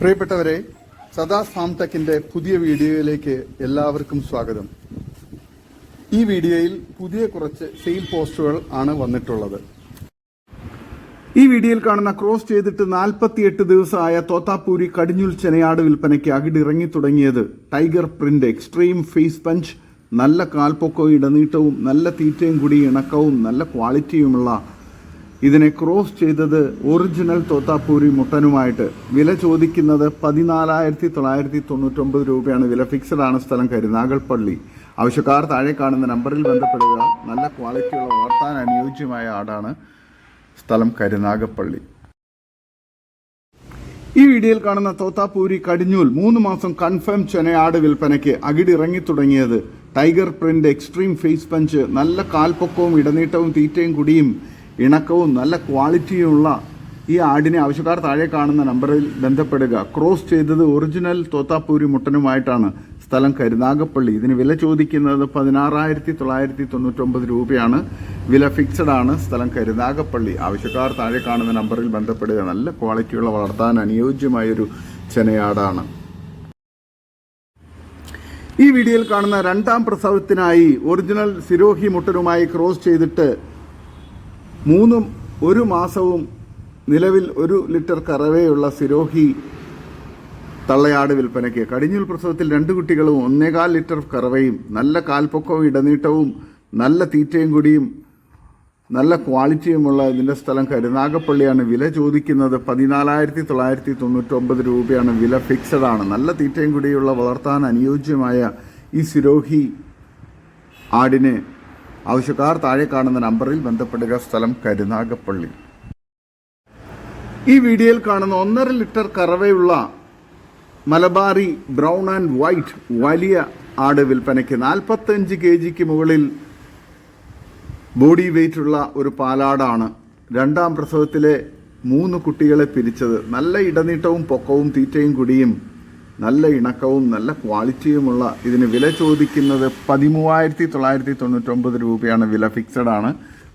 പ്രിയപ്പെട്ടവരെ സദാ സാംടെക്കിന്റെ പുതിയ വീഡിയോയിലേക്ക് എല്ലാവർക്കും സ്വാഗതം. ഈ വീഡിയോയിൽ പുതിയ കുറച്ച് സെയിൽ പോസ്റ്റുകൾ ആണ് വന്നിട്ടുള്ളത്. ഈ വീഡിയോയിൽ കാണുന്ന ക്രോസ് ചെയ്തിട്ട് നാൽപ്പത്തിയെട്ട് ദിവസമായ തോത്താപ്പൂരി കടിഞ്ഞുൽ ചെനയാട് വിൽപ്പനയ്ക്ക് അകിടിറങ്ങി തുടങ്ങിയത് tiger print extreme face punch നല്ല കാൽപ്പൊക്കവും ഇടനീട്ടവും നല്ല തീറ്റയും കൂടി ഇണക്കവും നല്ല ക്വാളിറ്റിയുമുള്ള ഇതിനെ ക്രോസ് ചെയ്തത് ഒറിജിനൽ തോത്താപ്പൂരി മുട്ടനുമായിട്ട്. വില ചോദിക്കുന്നത് പതിനാലായിരത്തി തൊള്ളായിരത്തി തൊണ്ണൂറ്റൊമ്പത് രൂപയാണ്. വില ഫിക്സഡ് ആണ് സ്ഥലം കരുനാഗൽപ്പള്ളി ആവശ്യക്കാർ താഴെ കാണുന്ന നമ്പറിൽ ബന്ധപ്പെടുക. നല്ല ക്വാളിറ്റിയുള്ള വളർത്താൻ അനുയോജ്യമായ ആടാണ് സ്ഥലം കരുനാഗപ്പള്ളി ഈ വീഡിയോയിൽ കാണുന്ന തോത്താപ്പൂരി കടിഞ്ഞൂൽ മൂന്ന് മാസം കൺഫേം ചെനയാട് വിൽപ്പനയ്ക്ക് അകിടിറങ്ങി തുടങ്ങിയത് tiger print extreme face punch നല്ല കാൽപ്പൊക്കവും ഇടനീട്ടവും തീറ്റയും കുടിയും ഇണക്കവും നല്ല ക്വാളിറ്റിയുമുള്ള ഈ ആടിനെ ആവശ്യക്കാർ താഴെ കാണുന്ന നമ്പറിൽ ബന്ധപ്പെടുക. ക്രോസ് ചെയ്തത് ഒറിജിനൽ തോത്താപ്പൂരി മുട്ടനുമായിട്ടാണ് സ്ഥലം കരുനാഗപ്പള്ളി ഇതിന് വില ചോദിക്കുന്നത് പതിനാറായിരത്തി തൊള്ളായിരത്തി തൊണ്ണൂറ്റൊമ്പത് രൂപയാണ്. വില ഫിക്സഡ് ആണ് സ്ഥലം കരുനാഗപ്പള്ളി ആവശ്യക്കാർ താഴെ കാണുന്ന നമ്പറിൽ ബന്ധപ്പെടുക. നല്ല ക്വാളിറ്റിയുള്ള വളർത്താൻ അനുയോജ്യമായൊരു ചെനയാടാണ്. ഈ വീഡിയോയിൽ കാണുന്ന രണ്ടാം പ്രസവത്തിനായി ഒറിജിനൽ സിരോഹി മുട്ടനുമായി ക്രോസ് ചെയ്തിട്ട് മൂന്നും ഒരു മാസവും നിലവിൽ ഒരു ലിറ്റർ കറവയുള്ള സിരോഹി തള്ളയാട് വിൽപ്പനയ്ക്ക്. കടിഞ്ഞൂൽ പ്രസവത്തിൽ രണ്ട് കുട്ടികളും ഒന്നേകാൽ ലിറ്റർ കറവയും നല്ല കാൽപ്പൊക്കവും ഇടനീട്ടവും നല്ല തീറ്റയും കൂടിയും നല്ല ക്വാളിറ്റിയുമുള്ള ഇതിന്റെ സ്ഥലം കരുനാഗപ്പള്ളിയാണ് വില ചോദിക്കുന്നത് പതിനാലായിരത്തി തൊള്ളായിരത്തി തൊണ്ണൂറ്റൊമ്പത് രൂപയാണ് വില ഫിക്സഡ് ആണ്. നല്ല തീറ്റയും കൂടിയുള്ള വളർത്താൻ അനുയോജ്യമായ ഈ സിരോഹി ആടിന് ആവശ്യക്കാർ താഴെ കാണുന്ന നമ്പറിൽ ബന്ധപ്പെടുക സ്ഥലം കരുനാഗപ്പള്ളി ഈ വീഡിയോയിൽ കാണുന്ന ഒന്നര ലിറ്റർ കറവയുള്ള മലബാറി ബ്രൗൺ ആൻഡ് വൈറ്റ് വലിയ ആട് വിൽപ്പനയ്ക്ക് നാൽപ്പത്തഞ്ച് കെ ജിക്ക് മുകളിൽ ബോഡി വെയിറ്റ് ഉള്ള ഒരു പാലാടാണ്. രണ്ടാം പ്രസവത്തിലെ മൂന്ന് കുട്ടികളെ പിരിച്ചത്. നല്ല ഇടനീട്ടവും പൊക്കവും തീറ്റയും കുടിയും നല്ല ഇണക്കവും നല്ല ക്വാളിറ്റിയുമുള്ള ഇതിന് വില ചോദിക്കുന്നത് പതിമൂവായിരത്തി തൊള്ളായിരത്തി തൊണ്ണൂറ്റൊമ്പത് രൂപയാണ്. വില ഫിക്സഡ് ആണ്.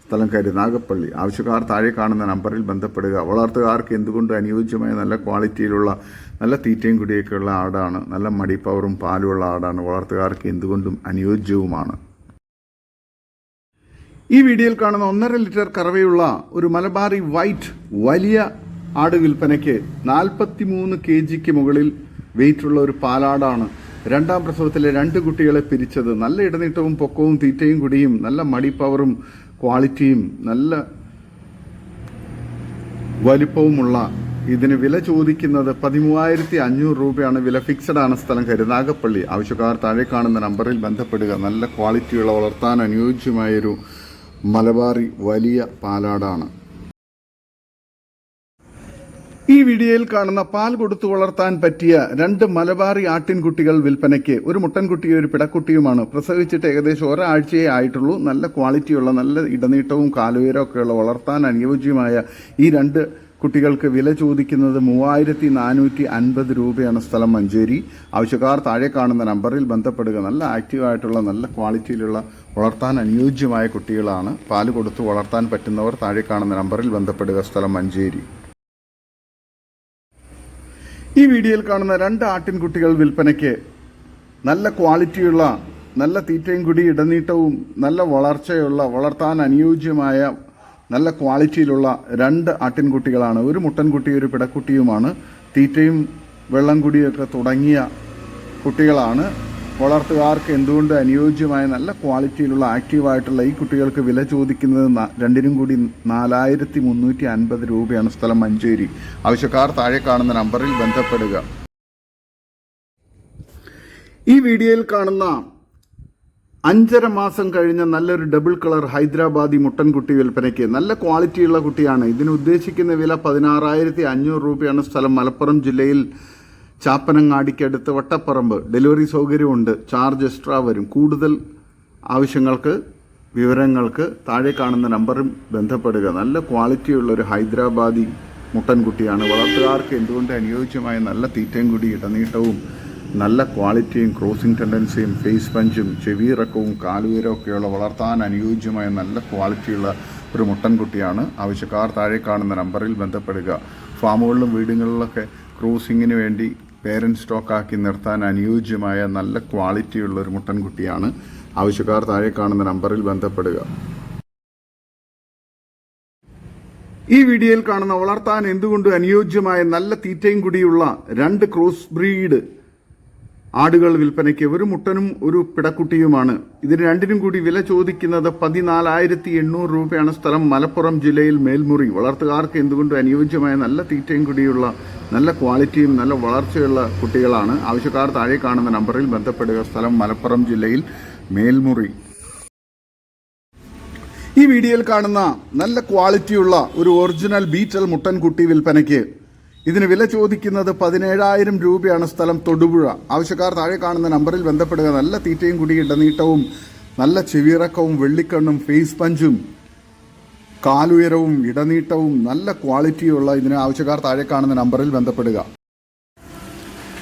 സ്ഥലം കരുനാഗപ്പള്ളി ആവശ്യക്കാർ താഴെ കാണുന്ന നമ്പറിൽ ബന്ധപ്പെടുക. വളർത്തുകാർക്ക് എന്തുകൊണ്ട് അനുയോജ്യമായ നല്ല ക്വാളിറ്റിയിലുള്ള നല്ല തീറ്റയും കുടിയൊക്കെയുള്ള ആടാണ് നല്ല മടിപ്പവറും പാലുമുള്ള ആടാണ്. വളർത്തുകാർക്ക് എന്തുകൊണ്ടും അനുയോജ്യവുമാണ്. ഈ വീഡിയോയിൽ കാണുന്ന ഒന്നര ലിറ്റർ കറവയുള്ള ഒരു മലബാറി വൈറ്റ് വലിയ ആട് വിൽപ്പനയ്ക്ക് നാൽപ്പത്തി മൂന്ന് കെ ജിക്ക് മുകളിൽ വെയിറ്റുള്ള ഒരു പാലാടാണ്. രണ്ടാം പ്രസവത്തിലെ രണ്ട് കുട്ടികളെ പിരിച്ചത്. നല്ല ഇടനീട്ടവും പൊക്കവും തീറ്റയും കുടിയും നല്ല മടി പവറും ക്വാളിറ്റിയും നല്ല വലിപ്പവുമുള്ള ഇതിന് വില ചോദിക്കുന്നത് പതിമൂവായിരത്തി അഞ്ഞൂറ് രൂപയാണ്. വില ഫിക്സഡ് ആണ് സ്ഥലം കരുനാഗപ്പള്ളി ആവശ്യക്കാർ താഴെ കാണുന്ന നമ്പറിൽ ബന്ധപ്പെടുക. നല്ല ക്വാളിറ്റിയുള്ള വളർത്താൻ അനുയോജ്യമായൊരു മലബാറി വലിയ പാലാടാണ്. ഈ വീഡിയോയിൽ കാണുന്ന പാൽ കൊടുത്തു വളർത്താൻ പറ്റിയ രണ്ട് മലബാറി ആട്ടിൻകുട്ടികൾ വിൽപ്പനയ്ക്ക് ഒരു മുട്ടൻകുട്ടിയും ഒരു പിടക്കുട്ടിയുമാണ്. പ്രസവിച്ചിട്ട് ഏകദേശം ഒരാഴ്ചയേ ആയിട്ടുള്ളൂ. നല്ല ക്വാളിറ്റിയുള്ള നല്ല ഇടനീട്ടവും കാലുയരവും ഒക്കെയുള്ള വളർത്താൻ അനുയോജ്യമായ ഈ രണ്ട് കുട്ടികൾക്ക് വില ചോദിക്കുന്നത് മൂവായിരത്തി നാനൂറ്റി അൻപത് രൂപയാണ് സ്ഥലം മഞ്ചേരി. ആവശ്യക്കാർ താഴെ കാണുന്ന നമ്പറിൽ ബന്ധപ്പെടുക. നല്ല ആക്റ്റീവായിട്ടുള്ള നല്ല ക്വാളിറ്റിയിലുള്ള വളർത്താൻ അനുയോജ്യമായ കുട്ടികളാണ്. പാൽ കൊടുത്ത് വളർത്താൻ പറ്റുന്നവർ താഴെ കാണുന്ന നമ്പറിൽ ബന്ധപ്പെടുക. സ്ഥലം മഞ്ചേരി. ഈ വീഡിയോയിൽ കാണുന്ന രണ്ട് ആട്ടിൻകുട്ടികൾ വിൽപ്പനയ്ക്ക് നല്ല ക്വാളിറ്റിയുള്ള നല്ല തീറ്റയും കുടി ഇടനീട്ടവും നല്ല വളർച്ചയുള്ള വളർത്താൻ അനുയോജ്യമായ നല്ല ക്വാളിറ്റിയിലുള്ള രണ്ട് ആട്ടിൻകുട്ടികളാണ്. ഒരു മുട്ടൻകുട്ടി ഒരു പിടക്കുട്ടിയുമാണ്. തീറ്റയും വെള്ളം കുടിയൊക്കെ തുടങ്ങിയ കുട്ടികളാണ്. വളർത്തുകാർക്ക് എന്തുകൊണ്ട് അനുയോജ്യമായ നല്ല ക്വാളിറ്റിയിലുള്ള ആക്റ്റീവായിട്ടുള്ള ഈ കുട്ടികൾക്ക് വില ചോദിക്കുന്നത് രണ്ടിനും കൂടി നാലായിരത്തി മുന്നൂറ്റി അൻപത് രൂപയാണ് സ്ഥലം മഞ്ചേരി. ആവശ്യക്കാർ താഴെ കാണുന്ന നമ്പറിൽ ബന്ധപ്പെടുക. ഈ വീഡിയോയിൽ കാണുന്ന അഞ്ചര മാസം കഴിഞ്ഞ നല്ലൊരു ഡബിൾ കളർ ഹൈദരാബാദി മുട്ടൻകുട്ടി വിൽപ്പനയ്ക്ക് നല്ല ക്വാളിറ്റിയുള്ള കുട്ടിയാണ്. ഇതിന് ഉദ്ദേശിക്കുന്ന വില പതിനാറായിരത്തി അഞ്ഞൂറ് രൂപയാണ് സ്ഥലം. മലപ്പുറം ജില്ലയിൽ ചാപ്പനങ്ങാടിക്കടുത്ത് വട്ടപ്പറമ്പ്. ഡെലിവറി സൗകര്യമുണ്ട്. ചാർജ് എക്സ്ട്രാ വരും. കൂടുതൽ ആവശ്യങ്ങൾക്ക് വിവരങ്ങൾക്ക് താഴെ കാണുന്ന നമ്പറും ബന്ധപ്പെടുക. നല്ല ക്വാളിറ്റിയുള്ള ഒരു ഹൈദരാബാദി മുട്ടൻകുട്ടിയാണ്. വളർത്തുകാർക്ക് എന്തുകൊണ്ട് അനുയോജ്യമായ നല്ല തീറ്റയും കൂടി ഇടനീട്ടവും നല്ല ക്വാളിറ്റിയും ക്രോസിംഗ് ടെൻഡൻസിയും ഫേസ് പഞ്ചും ചെവിയിറക്കവും കാലുയരമൊക്കെയുള്ള വളർത്താൻ അനുയോജ്യമായ നല്ല ക്വാളിറ്റിയുള്ള ഒരു മുട്ടൻകുട്ടിയാണ്. ആവശ്യക്കാർ താഴെ കാണുന്ന നമ്പറിൽ ബന്ധപ്പെടുക. ഫാമുകളിലും വീടുകളിലൊക്കെ ക്രോസിങ്ങിന് വേണ്ടി പേരന്റ് സ്റ്റോക്കാക്കി നിർത്താൻ അനുയോജ്യമായ നല്ല ക്വാളിറ്റിയുള്ള ഒരു മുട്ടൻകുട്ടിയാണ്. ആവശ്യക്കാർ താഴെ കാണുന്ന നമ്പറിൽ ബന്ധപ്പെടുക. ഈ വീഡിയോയിൽ കാണുന്ന വളർത്താൻ എന്തുകൊണ്ടും അനുയോജ്യമായ നല്ല തീറ്റയും കൂടിയുള്ള രണ്ട് ക്രോസ് ബ്രീഡ് ആടുകൾ വിൽപ്പനയ്ക്ക് ഒരു മുട്ടനും ഒരു പിടക്കുട്ടിയുമാണ്. ഇതിന് രണ്ടിനും കൂടി വില ചോദിക്കുന്നത് പതിനാലായിരത്തി എണ്ണൂറ് രൂപയാണ് സ്ഥലം മലപ്പുറം ജില്ലയിൽ മേൽമുറി. വളർത്തുകാർക്ക് എന്തുകൊണ്ടും അനുയോജ്യമായ നല്ല തീറ്റയും കൂടിയുള്ള നല്ല ക്വാളിറ്റിയും നല്ല വളർച്ചയുള്ള കുട്ടികളാണ്? ആവശ്യക്കാർ താഴെ കാണുന്ന നമ്പറിൽ ബന്ധപ്പെടുക. സ്ഥലം മലപ്പുറം ജില്ലയിൽ മേൽമുറി. ഈ വീഡിയോയിൽ കാണുന്ന നല്ല ക്വാളിറ്റിയുള്ള ഒരു ഒറിജിനൽ ബീറ്റൽ മുട്ടൻ കുട്ടി വിൽപ്പനയ്ക്ക് ഇതിന് വില ചോദിക്കുന്നത് പതിനേഴായിരം രൂപയാണ് സ്ഥലം തൊടുപുഴ. ആവശ്യക്കാർ താഴെ കാണുന്ന നമ്പറിൽ ബന്ധപ്പെടുക. നല്ല തീറ്റയും കുടി ഇടനീട്ടവും നല്ല ചെവിയിറക്കവും വെള്ളിക്കണ്ണും ഫേസ് പഞ്ചും കാലുയരവും ഇടനീട്ടവും നല്ല ക്വാളിറ്റിയുള്ള ഇതിന് ആവശ്യക്കാർ താഴെ കാണുന്ന നമ്പറിൽ ബന്ധപ്പെടുക.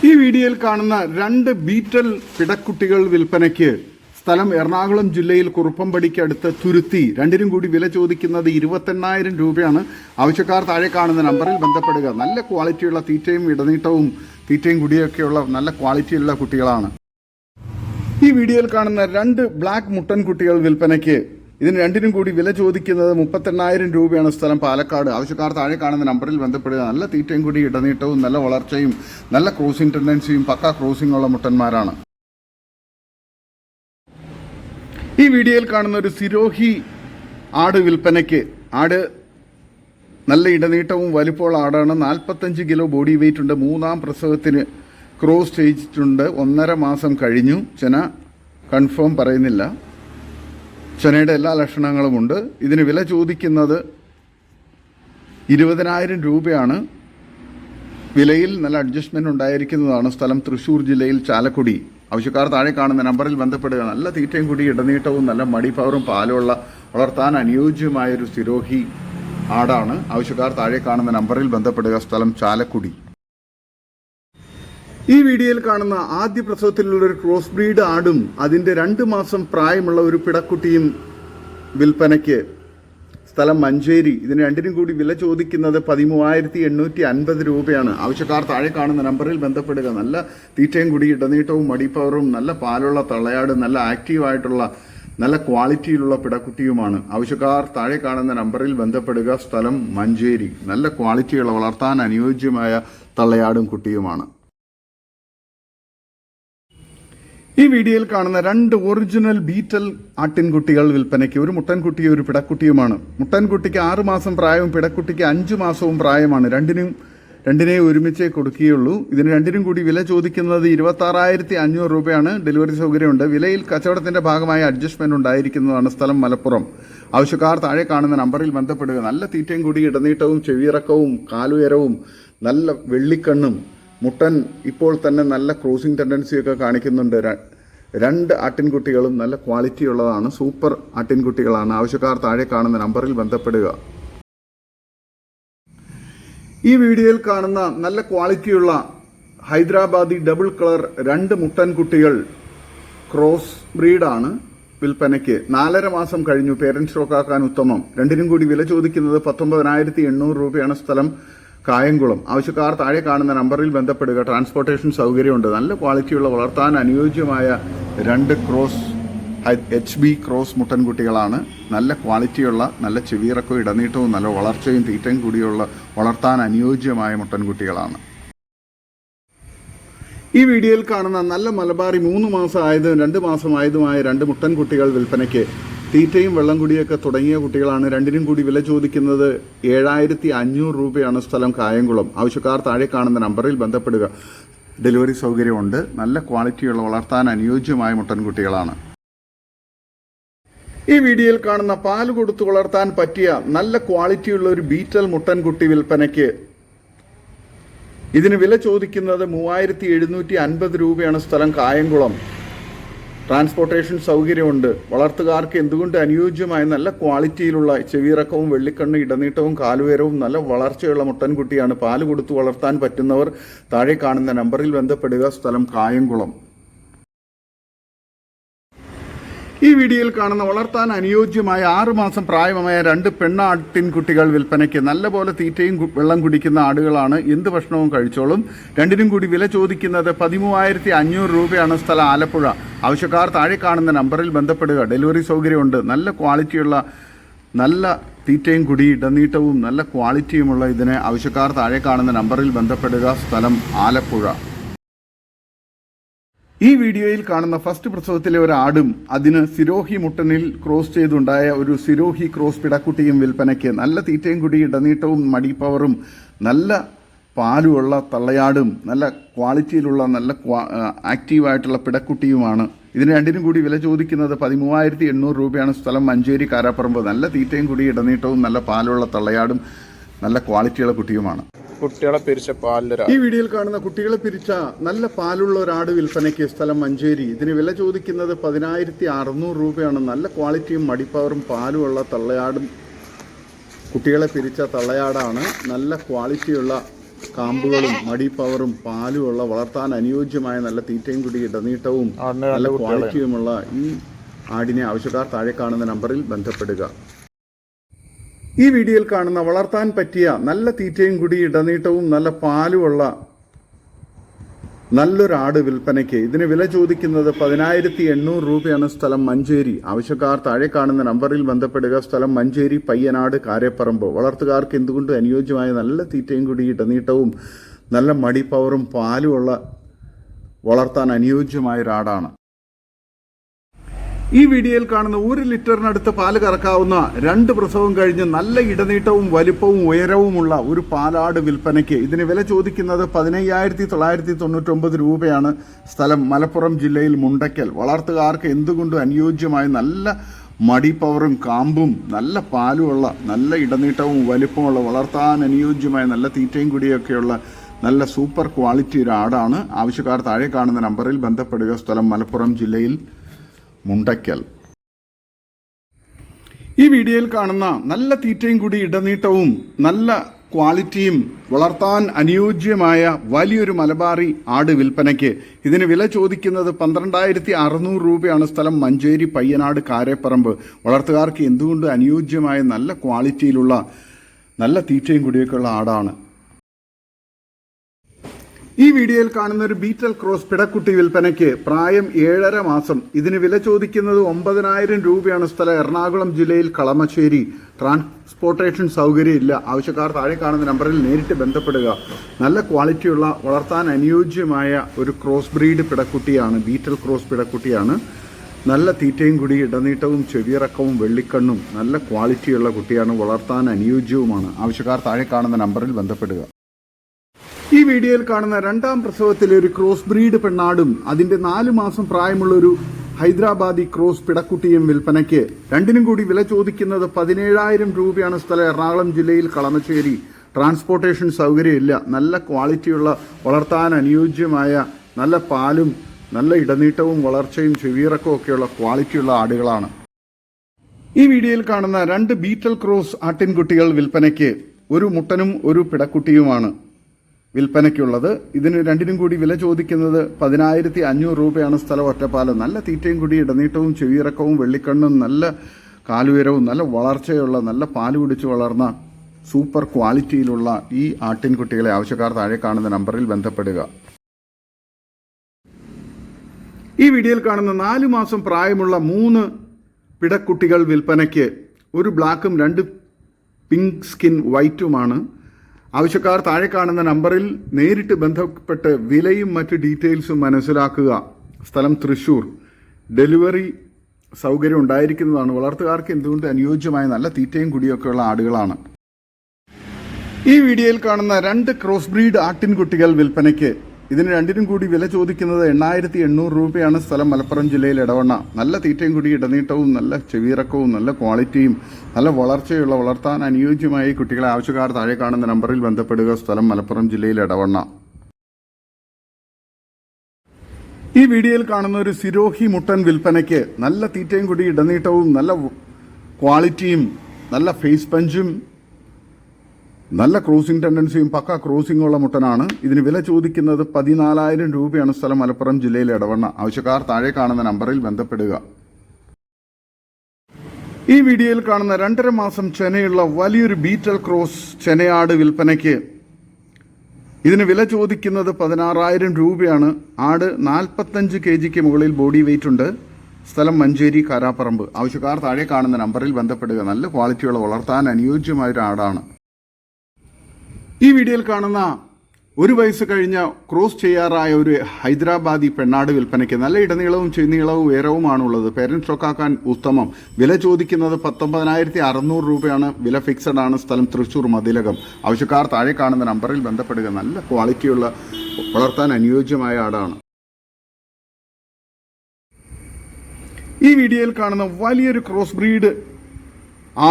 ഈ വീഡിയോയിൽ കാണുന്ന രണ്ട് ബീറ്റൽ പിടക്കുട്ടികൾ വിൽപ്പനയ്ക്ക് സ്ഥലം എറണാകുളം ജില്ലയിൽ കുറുപ്പമ്പടിക്ക് അടുത്ത് തുരുത്തി. രണ്ടിനും കൂടി വില ചോദിക്കുന്നത് ഇരുപത്തെണ്ണായിരം രൂപയാണ്. ആവശ്യക്കാർ താഴെ കാണുന്ന നമ്പറിൽ ബന്ധപ്പെടുക. നല്ല ക്വാളിറ്റിയുള്ള തീറ്റയും ഇടനീട്ടവും തീറ്റയും കുടിയൊക്കെയുള്ള നല്ല ക്വാളിറ്റിയുള്ള കുട്ടികളാണ്. ഈ വീഡിയോയിൽ കാണുന്ന രണ്ട് ബ്ലാക്ക് മുട്ടൻ കുട്ടികൾ വിൽപ്പനയ്ക്ക്. ഇതിന് രണ്ടിനും കൂടി വില ചോദിക്കുന്നത് മുപ്പത്തെണ്ണായിരം രൂപയാണ് സ്ഥലം പാലക്കാട്. ആവശ്യക്കാർ താഴെ കാണുന്ന നമ്പറിൽ ബന്ധപ്പെടുക. നല്ല തീറ്റയും കൂടി ഇടനീട്ടവും നല്ല വളർച്ചയും നല്ല ക്രോസിംഗ് ടെൻഡൻസിയും പക്ക ക്രോസിംഗ് ഉള്ള മുട്ടന്മാരാണ്. ഈ വീഡിയോയിൽ കാണുന്ന ഒരു സിരോഹി ആട് വിൽപ്പനയ്ക്ക് ആട് നല്ല ഇടനീട്ടവും വലിപ്പമുള്ള ആടാണ്. നാൽപ്പത്തഞ്ച് കിലോ ബോഡി വെയിറ്റ് ഉണ്ട്. മൂന്നാം പ്രസവത്തിന് ക്രോസ് ചെയ്തിട്ടുണ്ട്. ഒന്നര മാസം കഴിഞ്ഞു. ചെന കൺഫേം പറയുന്നില്ല. ചെനയുടെ എല്ലാ ലക്ഷണങ്ങളുമുണ്ട് ഇതിന് വില ചോദിക്കുന്നത് ഇരുപതിനായിരം രൂപയാണ്. വിലയിൽ നല്ല അഡ്ജസ്റ്റ്മെന്റ് ഉണ്ടായിരിക്കുന്നതാണ് സ്ഥലം തൃശ്ശൂർ ജില്ലയിൽ ചാലക്കുടി. ആവശ്യക്കാർ താഴെ കാണുന്ന നമ്പറിൽ ബന്ധപ്പെടുക. നല്ല തീറ്റയും കൂടി ഇടനീട്ടവും നല്ല മടിപ്പവറും പാലുമുള്ള വളർത്താൻ അനുയോജ്യമായൊരു സിരോഹി ആടാണ്. ആവശ്യക്കാർ താഴെ കാണുന്ന നമ്പറിൽ ബന്ധപ്പെടുക. സ്ഥലം ചാലക്കുടി. ഈ വീഡിയോയിൽ കാണുന്ന ആദ്യ പ്രസവത്തിലുള്ള ഒരു ക്രോസ് ബ്രീഡ് ആടും അതിന്റെ രണ്ട് മാസം പ്രായമുള്ള ഒരു പിടക്കുട്ടിയും വിൽപ്പനയ്ക്ക് സ്ഥലം മഞ്ചേരി. ഇതിന് രണ്ടിനും കൂടി വില ചോദിക്കുന്നത് പതിമൂവായിരത്തി എണ്ണൂറ്റി അൻപത് രൂപയാണ്. ആവശ്യക്കാർ താഴെ കാണുന്ന നമ്പറിൽ ബന്ധപ്പെടുക. നല്ല തീറ്റയും കൂടി ഇടനീട്ടവും മടിപ്പവറും നല്ല പാലുള്ള തളയാട് നല്ല ആക്റ്റീവായിട്ടുള്ള നല്ല ക്വാളിറ്റിയിലുള്ള പിടക്കുട്ടിയുമാണ്. ആവശ്യക്കാർ താഴെ കാണുന്ന നമ്പറിൽ ബന്ധപ്പെടുക. സ്ഥലം മഞ്ചേരി. നല്ല ക്വാളിറ്റിയുള്ള വളർത്താൻ അനുയോജ്യമായ തള്ളയാടും കുട്ടിയുമാണ്. ഈ വീഡിയോയിൽ കാണുന്ന രണ്ട് ഒറിജിനൽ ബീറ്റൽ ആട്ടിൻകുട്ടികൾ വിൽപ്പനയ്ക്ക് ഒരു മുട്ടൻകുട്ടിയും ഒരു പിടക്കുട്ടിയുമാണ്. മുട്ടൻകുട്ടിക്ക് ആറ് മാസം പ്രായവും പിടക്കുട്ടിക്ക് അഞ്ച് മാസവും പ്രായമാണ്. രണ്ടിനും രണ്ടിനെ ഒരുമിച്ചേ കൊടുക്കുകയുള്ളൂ. ഇതിന് രണ്ടിനും കൂടി വില ചോദിക്കുന്നത് ഇരുപത്തി ആറായിരത്തി അഞ്ഞൂറ് രൂപയാണ്. ഡെലിവറി സൗകര്യമുണ്ട്. വിലയിൽ കച്ചവടത്തിന്റെ ഭാഗമായ അഡ്ജസ്റ്റ്മെന്റ് ഉണ്ടായിരിക്കുന്നതാണ് സ്ഥലം മലപ്പുറം. ആവശ്യക്കാർ താഴെ കാണുന്ന നമ്പറിൽ ബന്ധപ്പെടുക. നല്ല തീറ്റയും കൂടി ഇടനീട്ടവും ചെവിയിറക്കവും കാലുയരവും നല്ല വെള്ളിക്കണ്ണും മുട്ടൻ ഇപ്പോൾ തന്നെ നല്ല ക്രോസിംഗ് ടെൻഡൻസിയൊക്കെ കാണിക്കുന്നുണ്ട്. രണ്ട് ആട്ടിൻകുട്ടികളും നല്ല ക്വാളിറ്റി ഉള്ളതാണ്. സൂപ്പർ ആട്ടിൻകുട്ടികളാണ്. ആവശ്യക്കാർ താഴെ കാണുന്ന നമ്പറിൽ ബന്ധപ്പെടുക. ഈ വീഡിയോയിൽ കാണുന്ന നല്ല ക്വാളിറ്റിയുള്ള ഹൈദരാബാദി ഡബിൾ കളർ രണ്ട് മുട്ടൻകുട്ടികൾ ക്രോസ് ബ്രീഡാണ് വിൽപ്പനയ്ക്ക്. നാലര മാസം കഴിഞ്ഞു. പേരൻസ് സ്റ്റോക്കാക്കാൻ ഉത്തമം. രണ്ടിനും കൂടി വില ചോദിക്കുന്നത് പത്തൊമ്പതിനായിരത്തി എണ്ണൂറ് രൂപയാണ് സ്ഥലം. കായംകുളം. ആവശ്യക്കാർ താഴെ കാണുന്ന നമ്പറിൽ ബന്ധപ്പെടുക. ട്രാൻസ്പോർട്ടേഷൻ സൗകര്യമുണ്ട്. നല്ല ക്വാളിറ്റിയുള്ള വളർത്താൻ അനുയോജ്യമായ രണ്ട് ക്രോസ് എച്ച് ബി ക്രോസ് മുട്ടൻകുട്ടികളാണ്. നല്ല ക്വാളിറ്റിയുള്ള നല്ല ചെവിയിറക്കവും ഇടനീട്ടവും നല്ല വളർച്ചയും തീറ്റയും കൂടിയുള്ള വളർത്താൻ അനുയോജ്യമായ മുട്ടൻകുട്ടികളാണ്. ഈ വീഡിയോയിൽ കാണുന്ന നല്ല മലബാറി മൂന്ന് മാസമായതും രണ്ട് മാസമായതുമായ രണ്ട് മുട്ടൻകുട്ടികൾ വിൽപ്പനയ്ക്ക് തീറ്റയും വെള്ളം കുടിയൊക്കെ തുടങ്ങിയ കുട്ടികളാണ് രണ്ടിനും കൂടി വില ചോദിക്കുന്നത് ഏഴായിരത്തി അഞ്ഞൂറ് രൂപയാണ് സ്ഥലം കായംകുളം. ആവശ്യക്കാർ താഴെ കാണുന്ന നമ്പറിൽ ബന്ധപ്പെടുക. ഡെലിവറി സൗകര്യമുണ്ട്. നല്ല ക്വാളിറ്റിയുള്ള വളർത്താൻ അനുയോജ്യമായ മുട്ടൻകുട്ടികളാണ് ഈ വീഡിയോയിൽ കാണുന്ന പാൽ കൊടുത്തു വളർത്താൻ പറ്റിയ നല്ല ക്വാളിറ്റിയുള്ള ഒരു ബീറ്റൽ മുട്ടൻകുട്ടി വിൽപ്പനയ്ക്ക് ഇതിന് വില ചോദിക്കുന്നത് മൂവായിരത്തി എഴുന്നൂറ്റി അൻപത് രൂപയാണ് സ്ഥലം കായംകുളം. ട്രാൻസ്പോർട്ടേഷൻ സൗകര്യമുണ്ട്. വളർത്തുകാർക്ക് എന്തുകൊണ്ട് അനുയോജ്യമായ നല്ല ക്വാളിറ്റിയിലുള്ള ചെവിയിറക്കവും വെള്ളിക്കണ്ണ് ഇടനീട്ടവും കാലുയരവും നല്ല വളർച്ചയുള്ള മുട്ടൻകുട്ടിയാണ് പാൽ കൊടുത്തു വളർത്താൻ പറ്റുന്നവർ താഴെ കാണുന്ന നമ്പറിൽ ബന്ധപ്പെടുക. സ്ഥലം കായംകുളം. ഈ വീഡിയോയിൽ കാണുന്ന വളർത്താൻ അനുയോജ്യമായ ആറുമാസം പ്രായമായ രണ്ട് പെണ്ണാട്ടിൻകുട്ടികൾ വിൽപ്പനയ്ക്ക് നല്ലപോലെ തീറ്റയും വെള്ളം കുടിക്കുന്ന ആടുകളാണ് എന്ത് ഭക്ഷണവും കഴിച്ചോളും. രണ്ടിനും കൂടി വില ചോദിക്കുന്നത് പതിമൂവായിരത്തി അഞ്ഞൂറ് രൂപയാണ് സ്ഥലം ആലപ്പുഴ. ആവശ്യക്കാർ താഴെ കാണുന്ന നമ്പറിൽ ബന്ധപ്പെടുക. ഡെലിവറി സൗകര്യമുണ്ട്. നല്ല ക്വാളിറ്റിയുള്ള നല്ല തീറ്റയും കുടി ഇടനീട്ടവും നല്ല ക്വാളിറ്റിയുമുള്ള ഇതിനെ ആവശ്യക്കാർ താഴെ കാണുന്ന നമ്പറിൽ ബന്ധപ്പെടുക. സ്ഥലം ആലപ്പുഴ. ഈ വീഡിയോയിൽ കാണുന്ന ഫസ്റ്റ് പ്രസവത്തിലെ ഒരു ആടും അതിന് സിരോഹി മുട്ടനിൽ ക്രോസ് ചെയ്തുണ്ടായ ഒരു സിരോഹി ക്രോസ് പിടക്കുട്ടിയും വിൽപ്പനയ്ക്ക് നല്ല തീറ്റയും കുടി ഇടനീട്ടവും മടിപ്പവറും നല്ല പാലുമുള്ള തള്ളയാടും നല്ല ക്വാളിറ്റിയിലുള്ള നല്ല ആക്റ്റീവായിട്ടുള്ള പിടക്കുട്ടിയുമാണ്. ഇതിന് രണ്ടിനും കൂടി വില ചോദിക്കുന്നത് പതിമൂവായിരത്തി എണ്ണൂറ് രൂപയാണ് സ്ഥലം. മഞ്ചേരി കാരാപ്പറമ്പ് നല്ല തീറ്റയും കുടി ഇടനീട്ടവും നല്ല പാലുള്ള തള്ളയാടും. നല്ല ക്വാളിറ്റിയുള്ള കുട്ടിയുമാണ്. കുട്ടികളെ പിരിച്ച പാലിലൊരാ ഈ വീഡിയോയിൽ കാണുന്ന കുട്ടികളെ പിരിച്ച നല്ല പാലുള്ള ഒരാട് വിൽപ്പനയ്ക്ക് സ്ഥലം മഞ്ചേരി. ഇതിന് വില ചോദിക്കുന്നത് പതിനായിരത്തി അറുന്നൂറ് രൂപയാണ്. നല്ല ക്വാളിറ്റിയും മടിപ്പവറും പാലുമുള്ള തള്ളയാടും കുട്ടികളെ പിരിച്ച തള്ളയാടാണ്. നല്ല ക്വാളിറ്റിയുള്ള കാമ്പുകളും മടിപ്പവറും പാലുമുള്ള വളർത്താൻ അനുയോജ്യമായ നല്ല തീറ്റയും കുടി ഇടനീട്ടവും നല്ല ക്വാളിറ്റിയുമുള്ള ഈ ആടിനെ ആവശ്യക്കാർ താഴെ കാണുന്ന നമ്പറിൽ ബന്ധപ്പെടുക. ഈ വീഡിയോയിൽ കാണുന്ന വളർത്താൻ പറ്റിയ നല്ല തീറ്റയും കൂടി ഇടനീട്ടവും നല്ല പാലുമുള്ള നല്ലൊരു ആട് വിൽപ്പനയ്ക്ക് ഇതിന് വില ചോദിക്കുന്നത് പതിനായിരത്തി എണ്ണൂറ് രൂപയാണ് സ്ഥലം മഞ്ചേരി. ആവശ്യക്കാർ താഴെ കാണുന്ന നമ്പറിൽ ബന്ധപ്പെടുക. സ്ഥലം മഞ്ചേരി പയ്യനാട് കാരപ്പറമ്പ്. വളർത്തുകാർക്ക് എന്തുകൊണ്ട് അനുയോജ്യമായ നല്ല തീറ്റയും കൂടി ഇടനീട്ടവും നല്ല മടിപ്പവറും പാലുമുള്ള വളർത്താൻ അനുയോജ്യമായ ഒരാടാണ്. ഈ വീഡിയോയിൽ കാണുന്ന ഒരു ലിറ്ററിനടുത്ത് പാൽ കറക്കാവുന്ന രണ്ട് പ്രസവം കഴിഞ്ഞ് നല്ല ഇടനീട്ടവും വലിപ്പവും ഉയരവുമുള്ള ഒരു പാലാട് വിൽപ്പനയ്ക്ക് ഇതിന് വില ചോദിക്കുന്നത് പതിനയ്യായിരത്തി തൊള്ളായിരത്തി തൊണ്ണൂറ്റൊമ്പത് രൂപയാണ്. സ്ഥലം മലപ്പുറം ജില്ലയിൽ മുണ്ടയ്ക്കൽ. വളർത്തുകാർക്ക് എന്തുകൊണ്ടും അനുയോജ്യമായ നല്ല മടിപ്പവറും കാമ്പും നല്ല പാലുമുള്ള നല്ല ഇടനീട്ടവും വലിപ്പമുള്ള വളർത്താൻ അനുയോജ്യമായ നല്ല തീറ്റയും കുടിയൊക്കെയുള്ള നല്ല സൂപ്പർ ക്വാളിറ്റി ഒരു ആടാണ്. ആവശ്യക്കാർ താഴെ കാണുന്ന നമ്പറിൽ ബന്ധപ്പെടുക. സ്ഥലം മലപ്പുറം ജില്ലയിൽ മുണ്ടയ്ക്കൽ. ഈ വീഡിയോയിൽ കാണുന്ന നല്ല തീറ്റയും കൂടി ഇടനീട്ടവും നല്ല ക്വാളിറ്റിയും വളർത്താൻ അനുയോജ്യമായ വലിയൊരു മലബാറി ആട് വിൽപ്പനയ്ക്ക് ഇതിന് വില ചോദിക്കുന്നത് പന്ത്രണ്ടായിരത്തി അറുന്നൂറ് രൂപയാണ് സ്ഥലം മഞ്ചേരി പയ്യനാട് കാരേപ്പറമ്പ്. വളർത്തുകാർക്ക് എന്തുകൊണ്ട് അനുയോജ്യമായ നല്ല ക്വാളിറ്റിയിലുള്ള നല്ല തീറ്റയും കൂടിയൊക്കെയുള്ള ആടാണ്. ഈ വീഡിയോയിൽ കാണുന്ന ഒരു ബീറ്റൽ ക്രോസ് പിടക്കുട്ടി വിൽപ്പനയ്ക്ക് പ്രായം ഏഴര മാസം. ഇതിന് വില ചോദിക്കുന്നത് ഒമ്പതിനായിരം രൂപയാണ് സ്ഥലം. എറണാകുളം ജില്ലയിൽ കളമശ്ശേരി. ട്രാൻസ്പോർട്ടേഷൻ സൗകര്യം ഇല്ല. ആവശ്യക്കാർ താഴെ കാണുന്ന നമ്പറിൽ നേരിട്ട് ബന്ധപ്പെടുക. നല്ല ക്വാളിറ്റിയുള്ള വളർത്താൻ അനുയോജ്യമായ ഒരു ക്രോസ് ബ്രീഡ് പിടക്കുട്ടിയാണ് ബീറ്റൽ ക്രോസ് പിടക്കുട്ടിയാണ്. നല്ല തീറ്റയും കൂടി ഇടനീട്ടവും ചെവിയിറക്കവും വെള്ളിക്കണ്ണും നല്ല ക്വാളിറ്റിയുള്ള കുട്ടിയാണ് വളർത്താൻ അനുയോജ്യവുമാണ്. ആവശ്യക്കാർ താഴെ കാണുന്ന നമ്പറിൽ ബന്ധപ്പെടുക. ഈ വീഡിയോയിൽ കാണുന്ന രണ്ടാം പ്രസവത്തിലെ ഒരു ക്രോസ് ബ്രീഡ് പെണ്ണാടും അതിന്റെ നാലു മാസം പ്രായമുള്ള ഒരു ഹൈദരാബാദി ക്രോസ് പിടക്കുട്ടിയും വിൽപ്പനയ്ക്ക്. രണ്ടിനും കൂടി വില ചോദിക്കുന്നത് പതിനേഴായിരം രൂപയാണ് സ്ഥലം എറണാകുളം ജില്ലയിൽ കളമശ്ശേരി. ട്രാൻസ്പോർട്ടേഷൻ സൗകര്യമില്ല. നല്ല ക്വാളിറ്റിയുള്ള വളർത്താൻ അനുയോജ്യമായ നല്ല പാലും നല്ല ഇടനീട്ടവും വളർച്ചയും ചെവിയിറക്കവും ഒക്കെയുള്ള ക്വാളിറ്റിയുള്ള ആടുകളാണ്. ഈ വീഡിയോയിൽ കാണുന്ന രണ്ട് ബീറ്റൽ ക്രോസ് ആട്ടിൻകുട്ടികൾ വിൽപ്പനയ്ക്ക്. ഒരു മുട്ടനും ഒരു പിടക്കുട്ടിയുമാണ്. വിൽപ്പനയ്ക്കുള്ളത്. ഇതിന് രണ്ടിനും കൂടി വില ചോദിക്കുന്നത് പതിനായിരത്തി അഞ്ഞൂറ് രൂപയാണ് സ്ഥലം ഒറ്റപ്പാലം. നല്ല തീറ്റയും കൂടി ഇടനീട്ടവും ചെവിയിറക്കവും വെള്ളിക്കണ്ണും നല്ല കാലുയരവും നല്ല വളർച്ചയുള്ള നല്ല പാൽ കുടിച്ച് വളർന്ന സൂപ്പർ ക്വാളിറ്റിയിലുള്ള ഈ ആട്ടിൻകുട്ടികളെ ആവശ്യക്കാർ താഴെ കാണുന്ന നമ്പറിൽ ബന്ധപ്പെടുക. ഈ വീഡിയോയിൽ കാണുന്ന നാലു മാസം പ്രായമുള്ള മൂന്ന് പിടക്കുട്ടികൾ വിൽപ്പനയ്ക്ക് ഒരു ബ്ലാക്കും രണ്ട് പിങ്ക് സ്കിൻ വൈറ്റുമാണ്. ആവശ്യക്കാർ താഴെ കാണുന്ന നമ്പറിൽ നേരിട്ട് ബന്ധപ്പെട്ട് വിലയും മറ്റ് ഡീറ്റെയിൽസും മനസ്സിലാക്കുക. സ്ഥലം തൃശൂർ. ഡെലിവറി സൗകര്യം ഉണ്ടായിരിക്കുന്നതാണ്. വളർത്തുകാർക്ക് എന്തുകൊണ്ട് അനുയോജ്യമായ നല്ല തീറ്റയും കുടിയൊക്കെയുള്ള ആടുകളാണ്. ഈ വീഡിയോയിൽ കാണുന്ന രണ്ട് ക്രോസ് ബ്രീഡ് ആട്ടിൻകുട്ടികൾ വിൽപ്പനയ്ക്ക് ഇതിന് രണ്ടിനും കൂടി വില ചോദിക്കുന്നത് എണ്ണായിരത്തി എണ്ണൂറ് രൂപയാണ് സ്ഥലം മലപ്പുറം ജില്ലയിൽ ഇടവണ്ണ നല്ല തീറ്റയും കൂടി ഇടനീട്ടവും നല്ല ചെവിയിറക്കവും നല്ല ക്വാളിറ്റിയും നല്ല വളർച്ചയുള്ള വളർത്താൻ അനുയോജ്യമായി കുട്ടികളെ ആവശ്യക്കാർ താഴെ കാണുന്ന നമ്പറിൽ ബന്ധപ്പെടുക. സ്ഥലം മലപ്പുറം ജില്ലയിൽ ഇടവണ്ണ ഈ വീഡിയോയിൽ കാണുന്ന ഒരു സിരോഹി മുട്ടൻ വിൽപ്പനയ്ക്ക് നല്ല തീറ്റയും കൂടി ഇടനീട്ടവും നല്ല ക്വാളിറ്റിയും നല്ല ഫേസ് പഞ്ചും നല്ല ക്രൂസിംഗ് ടെൻഡൻസിയും പക്ക ക്രൂസിംഗ് ഉള്ള മുട്ടനാണ്. ഇതിന് വില ചോദിക്കുന്നത് പതിനാലായിരം രൂപയാണ് സ്ഥലം മലപ്പുറം ജില്ലയിലെ ഇടവണ്ണ. ആവശ്യക്കാർ താഴെ കാണുന്ന നമ്പറിൽ ബന്ധപ്പെടുക. ഈ വീഡിയോയിൽ കാണുന്ന രണ്ടര മാസം ചെനയുള്ള വലിയൊരു ബീറ്റൽ ക്രോസ് ചെനയാട് വിൽപ്പനയ്ക്ക് ഇതിന് വില ചോദിക്കുന്നത് പതിനാറായിരം രൂപയാണ്. ആട് നാൽപ്പത്തഞ്ച് കെ ജിക്ക് മുകളിൽ ബോഡി വെയിറ്റ് ഉണ്ട്. സ്ഥലം മഞ്ചേരി കാരാപ്പറമ്പ്. ആവശ്യക്കാർ താഴെ കാണുന്ന നമ്പറിൽ ബന്ധപ്പെടുക. നല്ല ക്വാളിറ്റിയുള്ള വളർത്താൻ അനുയോജ്യമായ ഒരു ആടാണ് ഈ വീഡിയോയിൽ കാണുന്ന ഒരു വയസ്സ് കഴിഞ്ഞ ക്രോസ് ചെയ്യാറായ ഒരു ഹൈദരാബാദി പെണ്ണാട് വിൽപ്പനയ്ക്ക് നല്ല ഇടനീളവും ചെന്നീളവും ഉയരവുമാണുള്ളത്. പേരന്റ് സ്റ്റോക്കാക്കാൻ ഉത്തമം. വില ചോദിക്കുന്നത് പത്തൊമ്പതിനായിരത്തി അറുന്നൂറ് രൂപയാണ്. വില ഫിക്സഡ് ആണ്. സ്ഥലം തൃശ്ശൂർ മതിലകം. ആവശ്യക്കാർ താഴെ കാണുന്ന നമ്പറിൽ ബന്ധപ്പെടുക. നല്ല ക്വാളിറ്റിയുള്ള വളർത്താൻ അനുയോജ്യമായ ആടാണ്. ഈ വീഡിയോയിൽ കാണുന്ന വലിയൊരു ക്രോസ് ബ്രീഡ്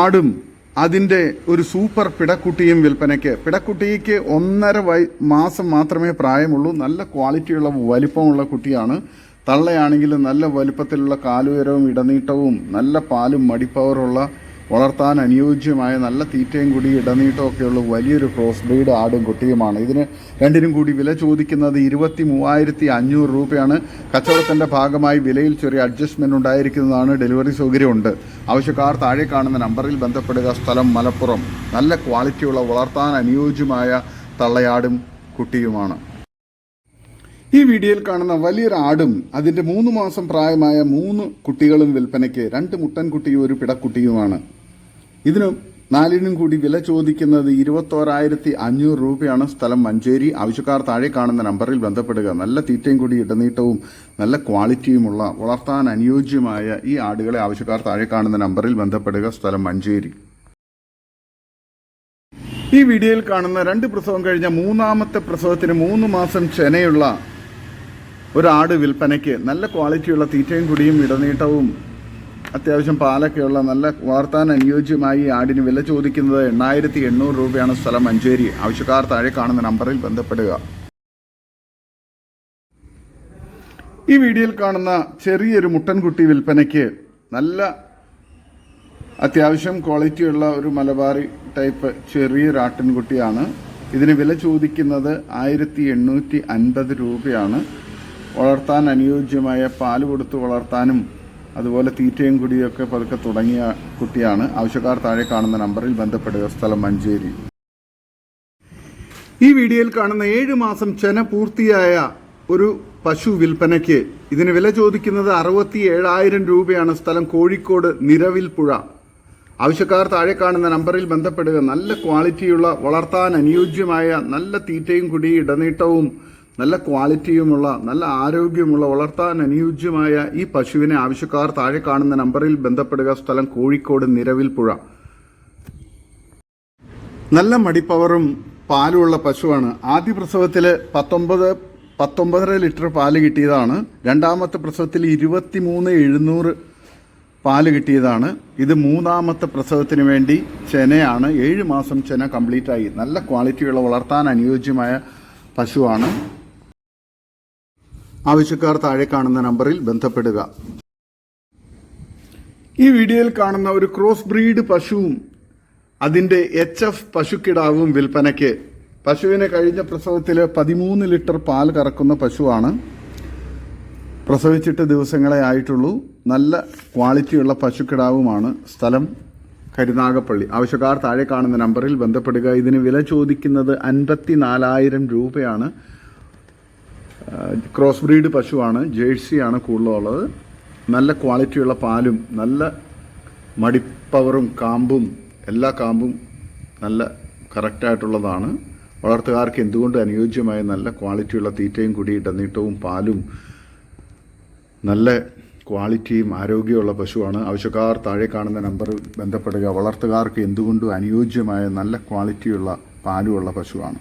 ആടും അതിന്റെ ഒരു സൂപ്പർ പിടക്കുട്ടിയും വിൽപ്പനയ്ക്ക്. പിടക്കുട്ടിക്ക് ഒന്നര വയ മാസം മാത്രമേ പ്രായമുള്ളൂ. നല്ല ക്വാളിറ്റിയുള്ള വലിപ്പമുള്ള കുട്ടിയാണ്. തള്ളയാണെങ്കിൽ നല്ല വലുപ്പത്തിലുള്ള കാലുയരവും ഇടനീട്ടവും നല്ല പാലും മടിപ്പവറുള്ള വളർത്താൻ അനുയോജ്യമായ നല്ല തീറ്റയും കൂടി ഇടനീട്ടവും ഒക്കെയുള്ള വലിയൊരു ക്രോസ് ബ്രീഡ് ആടും കുട്ടിയുമാണ്. ഇതിന് രണ്ടിനും കൂടി വില ചോദിക്കുന്നത് ഇരുപത്തി മൂവായിരത്തി അഞ്ഞൂറ് രൂപയാണ്. കച്ചവടത്തിന്റെ ഭാഗമായി വിലയിൽ ചെറിയ അഡ്ജസ്റ്റ്മെന്റ് ഉണ്ടായിരിക്കുന്നതാണ് ഡെലിവറി സൗകര്യമുണ്ട്. ആവശ്യക്കാർ താഴെ കാണുന്ന നമ്പറിൽ ബന്ധപ്പെടുക. സ്ഥലം മലപ്പുറം. നല്ല ക്വാളിറ്റിയുള്ള വളർത്താൻ അനുയോജ്യമായ തള്ളയാടും കുട്ടിയുമാണ്. ഈ വീഡിയോയിൽ കാണുന്ന വലിയൊരു ആടും അതിന്റെ മൂന്ന് മാസം പ്രായമായ മൂന്ന് കുട്ടികളും വിൽപ്പനയ്ക്ക് രണ്ട് മുട്ടൻകുട്ടിയും ഒരു പിടക്കുട്ടിയുമാണ്. ഇതിന് നാലിനും കൂടി വില ചോദിക്കുന്നത് ഇരുപത്തോരായിരത്തി അഞ്ഞൂറ് രൂപയാണ്. സ്ഥലം മഞ്ചേരി. ആവശ്യക്കാർ താഴെ കാണുന്ന നമ്പറിൽ ബന്ധപ്പെടുക. നല്ല തീറ്റയും കൂടി ഇടനീട്ടവും നല്ല ക്വാളിറ്റിയുമുള്ള വളർത്താൻ അനുയോജ്യമായ ഈ ആടുകളെ ആവശ്യക്കാർ താഴെ കാണുന്ന നമ്പറിൽ ബന്ധപ്പെടുക. സ്ഥലം മഞ്ചേരി. ഈ വീഡിയോയിൽ കാണുന്ന രണ്ട് പ്രസവം കഴിഞ്ഞ മൂന്നാമത്തെ പ്രസവത്തിന് മൂന്ന് മാസം ചെനയുള്ള ഒരാട് വിൽപ്പനയ്ക്ക് നല്ല ക്വാളിറ്റിയുള്ള തീറ്റയും കുടിയും ഇടനീട്ടവും അത്യാവശ്യം പാലൊക്കെയുള്ള നല്ല വളർത്താൻ അനുയോജ്യമായി ആടിന് വില ചോദിക്കുന്നത് എണ്ണായിരത്തി എണ്ണൂറ് രൂപയാണ് സ്ഥലം മഞ്ചേരി. ആവശ്യക്കാർ താഴെ കാണുന്ന നമ്പറിൽ ബന്ധപ്പെടുക. ഈ വീഡിയോയിൽ കാണുന്ന ചെറിയൊരു മുട്ടൻകുട്ടി വിൽപ്പനയ്ക്ക് നല്ല അത്യാവശ്യം ക്വാളിറ്റിയുള്ള ഒരു മലബാറി ടൈപ്പ് ചെറിയൊരു ആട്ടിൻകുട്ടിയാണ്. ഇതിന് വില ചോദിക്കുന്നത് ആയിരത്തി എണ്ണൂറ്റി അൻപത് രൂപയാണ്. വളർത്താൻ അനുയോജ്യമായ പാൽ കൊടുത്ത് വളർത്താനും അതുപോലെ തീറ്റയും കുടിയൊക്കെ പതുക്കെ തുടങ്ങിയ കുട്ടിയാണ്. ആവശ്യക്കാർ താഴെ കാണുന്ന നമ്പറിൽ ബന്ധപ്പെടുക. സ്ഥലം മഞ്ചേരി. ഈ വീഡിയോയിൽ കാണുന്ന ഏഴ് മാസം ചെന പൂർത്തിയായ ഒരു പശു വിൽപ്പനയ്ക്ക് ഇതിന് വില ചോദിക്കുന്നത് അറുപത്തി ഏഴായിരം രൂപയാണ്. സ്ഥലം കോഴിക്കോട് നിരവിൽ പുഴ. ആവശ്യക്കാർ താഴെ കാണുന്ന നമ്പറിൽ ബന്ധപ്പെടുക. നല്ല ക്വാളിറ്റിയുള്ള വളർത്താൻ അനുയോജ്യമായ നല്ല തീറ്റയും കുടി ഇടനീട്ടവും നല്ല ക്വാളിറ്റിയുമുള്ള നല്ല ആരോഗ്യമുള്ള വളർത്താൻ അനുയോജ്യമായ ഈ പശുവിനെ ആവശ്യക്കാർ താഴെ കാണുന്ന നമ്പറിൽ ബന്ധപ്പെടുക. സ്ഥലം കോഴിക്കോട് നിരവിൽ പുഴ. നല്ല മടിപ്പവറും പാലുമുള്ള പശുവാണ്. ആദ്യ പ്രസവത്തിൽ പത്തൊമ്പത് പത്തൊമ്പതര ലിറ്റർ പാൽ കിട്ടിയതാണ്. രണ്ടാമത്തെ പ്രസവത്തിൽ ഇരുപത്തി മൂന്ന് എഴുന്നൂറ് പാൽ കിട്ടിയതാണ്. ഇത് മൂന്നാമത്തെ പ്രസവത്തിന് വേണ്ടി ചെനയാണ്. ഏഴ് മാസം ചെന കംപ്ലീറ്റ് ആയി നല്ല ക്വാളിറ്റിയുള്ള വളർത്താൻ അനുയോജ്യമായ പശുവാണ്. ആവശ്യക്കാർ താഴെ കാണുന്ന നമ്പറിൽ ബന്ധപ്പെടുക. ഈ വീഡിയോയിൽ കാണുന്ന ഒരു ക്രോസ് ബ്രീഡ് പശുവും അതിന്റെ എച്ച് എഫ് പശുക്കിടാവും വിൽപ്പനയ്ക്ക്. പശുവിനെ കഴിഞ്ഞ പ്രസവത്തിൽ പതിമൂന്ന് ലിറ്റർ പാൽ കറക്കുന്ന പശുവാണ്. പ്രസവിച്ചിട്ട് ദിവസങ്ങളെ ആയിട്ടുള്ളൂ. നല്ല ക്വാളിറ്റിയുള്ള പശുക്കിടാവുമാണ് സ്ഥലം കരുനാഗപ്പള്ളി. ആവശ്യക്കാർ താഴെ കാണുന്ന നമ്പറിൽ ബന്ധപ്പെടുക. ഇതിന് വില ചോദിക്കുന്നത് അൻപത്തി നാലായിരം രൂപയാണ്. ക്രോസ് ബ്രീഡ് പശുവാണ്. ജേഴ്സിയാണ് കൂടുതലുള്ളത്. നല്ല ക്വാളിറ്റിയുള്ള പാലും നല്ല മടിപ്പവറും കാമ്പും എല്ലാ കാമ്പും നല്ല കറക്റ്റായിട്ടുള്ളതാണ് വളർത്തുകാർക്ക് എന്തുകൊണ്ട് അനുയോജ്യമായ നല്ല ക്വാളിറ്റിയുള്ള തീറ്റയും കൂടി ഇടനീട്ടവും പാലും നല്ല ക്വാളിറ്റിയും ആരോഗ്യമുള്ള പശുവാണ്. ആവശ്യക്കാർ താഴെ കാണുന്ന നമ്പർ ബന്ധപ്പെടുക. വളർത്തുകാർക്ക് എന്തുകൊണ്ടും അനുയോജ്യമായ നല്ല ക്വാളിറ്റിയുള്ള പാലുമുള്ള പശുവാണ്.